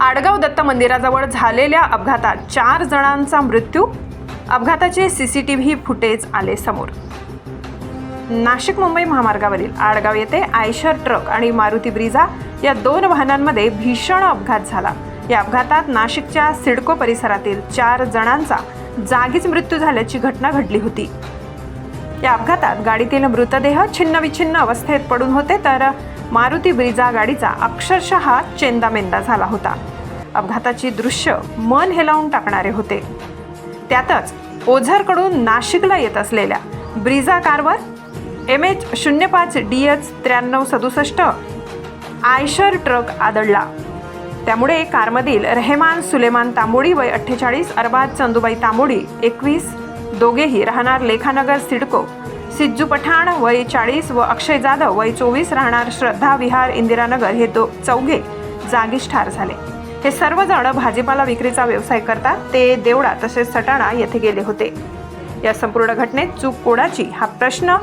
आडगाव दत्त मंदिराजवळ झालेल्या अपघातात चार जणांचा मृत्यू. अपघाताचे सीसीटीव्ही फुटेज आले समोर. नाशिक मुंबई महामार्गावरील आडगाव येथे आयशर ट्रक आणि मारुती ब्रिझा या दोन वाहनांमध्ये भीषण अपघात झाला. या अपघातात नाशिकच्या सिडको परिसरातील चार जणांचा जागीच मृत्यू झाल्याची घटना घडली होती. या अपघातात गाडीतील मृतदेह छिन्नविछिन्न अवस्थेत पडून होते तर मारुती ब्रिजा गाडीचा अक्षरशः चेंदामेंदा झाला होता. अपघाताची दृश्य मन हेलावून टाकणारे होते. त्यातच ओझरकडून नाशिकला येत असलेल्या ब्रिजा कारवर एम एच शून्य पाच डी एच त्र्याण्णव सदुसष्ट. आयशर ट्रक आदळला. त्यामुळे कारमधील रेहमान सुलेमान तांबोडी वय अठ्ठेचाळीस अरबाज चंदुबाई तांबोडी एकवीस दोघेही राहणार लेखानगर सिडको. सिज्जू पठाण वय चाळीस व अक्षय जाधव वय चोवीस राहणार श्रद्धा विहार इंदिरानगर हे दो चौघे जागीच ठार झाले. हे सर्वजण भाजीपाला विक्रीचा व्यवसाय करतात. ते देवळा तसेच सटाणा येथे गेले होते. या संपूर्ण घटनेत चूक कोणाची? हा प्रश्न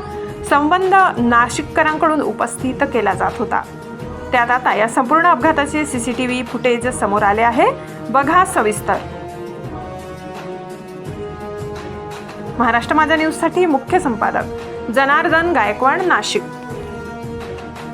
संबंध नाशिककरांकडून उपस्थित केला जात होता. त्यात आता या संपूर्ण अपघाताचे सीसीटीव्ही फुटेज समोर आले आहे. बघा सविस्तर. महाराष्ट्र माझा न्यूजसाठी मुख्य संपादक जनार्दन गायकवाड नाशिक.